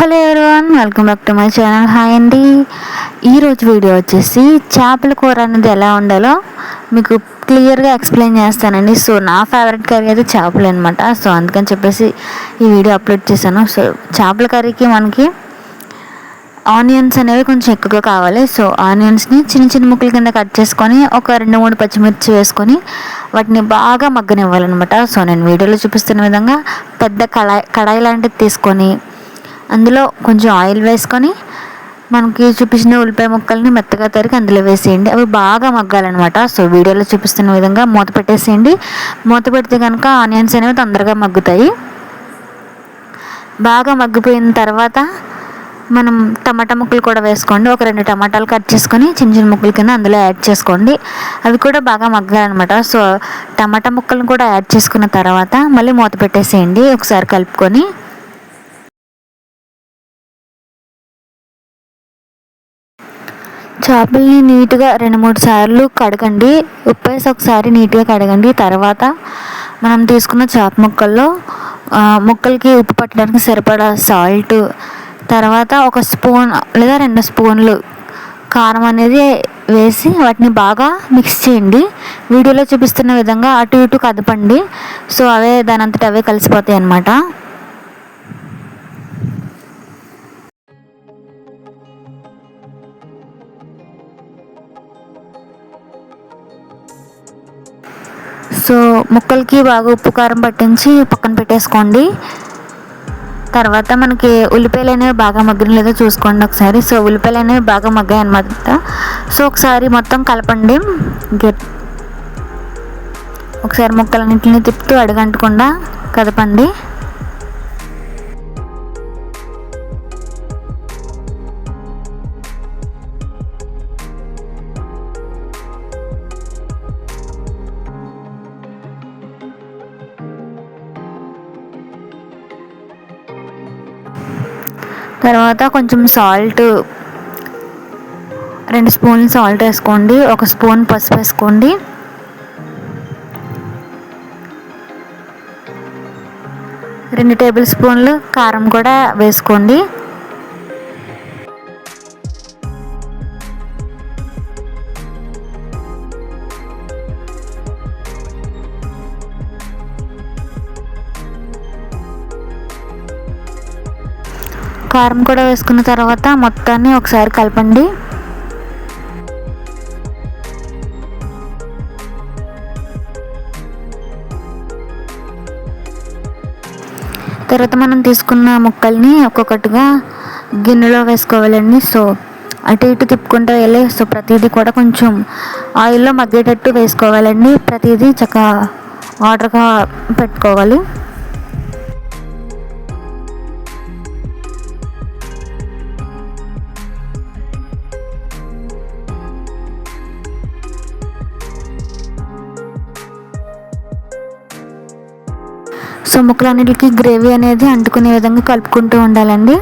Hello everyone welcome back to my channel. Hi అండి. ఈరోజు video వచ్చేసి చేపల కూర అనేది ఎలా ఉండాలో మీకు క్లియర్గా ఎక్స్ప్లెయిన్ చేస్తానండి. సో నా ఫేవరెట్ కర్రీ అయితే చేపలు అనమాట సో అందుకని చెప్పేసి ఈ వీడియో అప్లోడ్ చేశాను. సో చేపల కర్రీకి మనకి ఆనియన్స్ అనేవి కొంచెం ఎక్కువగా కావాలి. సో ఆనియన్స్ని చిన్న చిన్న ముక్కల కింద కట్ చేసుకొని ఒక రెండు మూడు పచ్చిమిర్చి వేసుకొని వాటిని బాగా మగ్గనివ్వాలన్నమాట. సో నేను వీడియోలో చూపిస్తున్న విధంగా పెద్ద కళాయి కడాయి లాంటిది తీసుకొని అందులో కొంచెం ఆయిల్ వేసుకొని మనకి చూపించిన ఉల్లిపాయ ముక్కల్ని మెత్తగా తరిగి అందులో వేసేయండి. అవి బాగా మగ్గాలన్నమాట. సో వీడియోలో చూపిస్తున్న విధంగా మూత పెట్టేసేయండి. మూత పెడితే కనుక ఆనియన్స్ అనేవి తొందరగా మగ్గుతాయి. బాగా మగ్గిపోయిన తర్వాత మనం టమాటా ముక్కలు కూడా వేసుకోండి. ఒక రెండు టమాటాలు కట్ చేసుకొని చిన్న చిన్న ముక్కల కింద అందులో యాడ్ చేసుకోండి. అవి కూడా బాగా మగ్గాలన్నమాట. సో టమాటా ముక్కలను కూడా యాడ్ చేసుకున్న తర్వాత మళ్ళీ మూత పెట్టేసేయండి. ఒకసారి కలుపుకొని చేపల్ని నీట్గా రెండు మూడు సార్లు కడగండి. ఉప్పేసి వేసి ఒకసారి నీట్గా కడగండి. తర్వాత మనం తీసుకున్న చేప ముక్కల్లో ముక్కలకి ఉప్పు పట్టడానికి సరిపడా సాల్ట్ తర్వాత ఒక స్పూన్ లేదా రెండు స్పూన్లు కారం అనేది వేసి వాటిని బాగా మిక్స్ చేయండి. వీడియోలో చూపిస్తున్న విధంగా అటు ఇటు కదపండి. సో అవే దాని అవే కలిసిపోతాయి అన్నమాట సో ముక్కలకి బాగా ఉప్పు కారం పట్టించి పక్కన పెట్టేసుకోండి. తర్వాత మనకి ఉల్లిపాయలు అనేవి బాగా మగ్గిన లేదో చూసుకోండి ఒకసారి. సో ఉల్లిపాయలు అనేవి బాగా మగ్గాయి అనమాట సో ఒకసారి మొత్తం కలపండి. గెట్ ఒకసారి ముక్కలన్నింటిని తిప్పుతూ అడగంటకుండా కదపండి. తర్వాత కొంచెం సాల్ట్ రెండు స్పూన్లు సాల్ట్ వేసుకోండి ఒక స్పూన్ పసుపు వేసుకోండి. రెండు టేబుల్ స్పూన్లు కారం కూడా వేసుకోండి. కారం కూడా వేసుకున్న తర్వాత మొత్తాన్ని ఒకసారి కలపండి. తర్వాత మనం తీసుకున్న ముక్కల్ని ఒక్కొక్కటిగా గిన్నెలో వేసుకోవాలండి. సో అటు ఇటు తిప్పుకుంటూ వెళ్ళి సో ప్రతిదీ కూడా కొంచెం ఆయిల్లో మగ్గేటట్టు వేసుకోవాలండి. ప్రతిదీ చక్కగా ఆర్డర్గా పెట్టుకోవాలి. సో ముక్కలన్నిటికి గ్రేవీ అనేది అంటుకునే విధంగా కలుపుకుంటూ ఉండాలండి.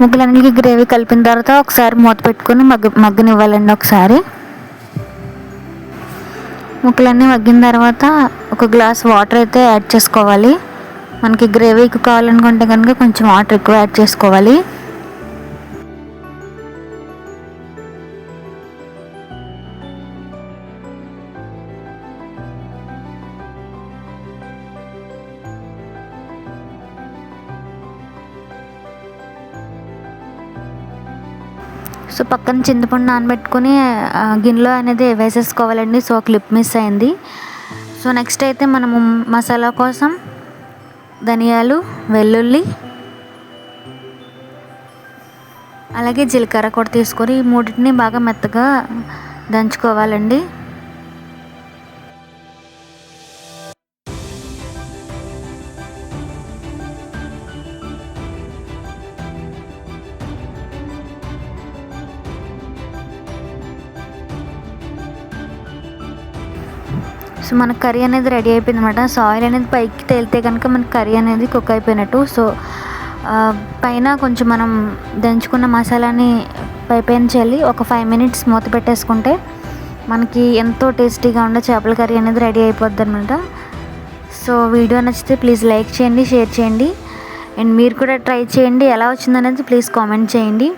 ముగ్గులన్నిటికీ గ్రేవీ కలిపిన తర్వాత ఒకసారి మూత పెట్టుకొని మగ్గ మగ్గనివ్వాలండి ఒకసారి. ముక్కలన్నీ మగ్గిన తర్వాత ఒక గ్లాస్ వాటర్ అయితే యాడ్ చేసుకోవాలి. మనకి గ్రేవీ ఎక్కువ కావాలనుకుంటే కనుక కొంచెం వాటర్ ఎక్కువ యాడ్ చేసుకోవాలి. సో పక్కన చింతపండు నానబెట్టుకుని గిన్నెలో అనేది వేసేసుకోవాలండి. సో క్లిప్ మిస్ అయింది. సో నెక్స్ట్ అయితే మనము మసాలా కోసం ధనియాలు వెల్లుల్లి అలాగే జీలకర్ర కూడా తీసుకొని ఈ మూడింటిని బాగా మెత్తగా దంచుకోవాలండి. సో మన కర్రీ అనేది రెడీ అయిపోయింది అనమాట సో ఆయిల్ అనేది పైకి తేలితే కనుక మనకి కర్రీ అనేది కుక్ అయిపోయినట్టు. సో పైన కొంచెం మనం దంచుకున్న మసాలాని పై పైన చల్లి ఒక ఫైవ్ మినిట్స్ మూత పెట్టేసుకుంటే మనకి ఎంతో టేస్టీగా ఉండే చేపల కర్రీ అనేది రెడీ అయిపోద్ది అనమాట సో వీడియో నచ్చితే ప్లీజ్ లైక్ చేయండి షేర్ చేయండి. అండ్ మీరు కూడా ట్రై చేయండి ఎలా వచ్చిందనేది ప్లీజ్ కామెంట్ చేయండి.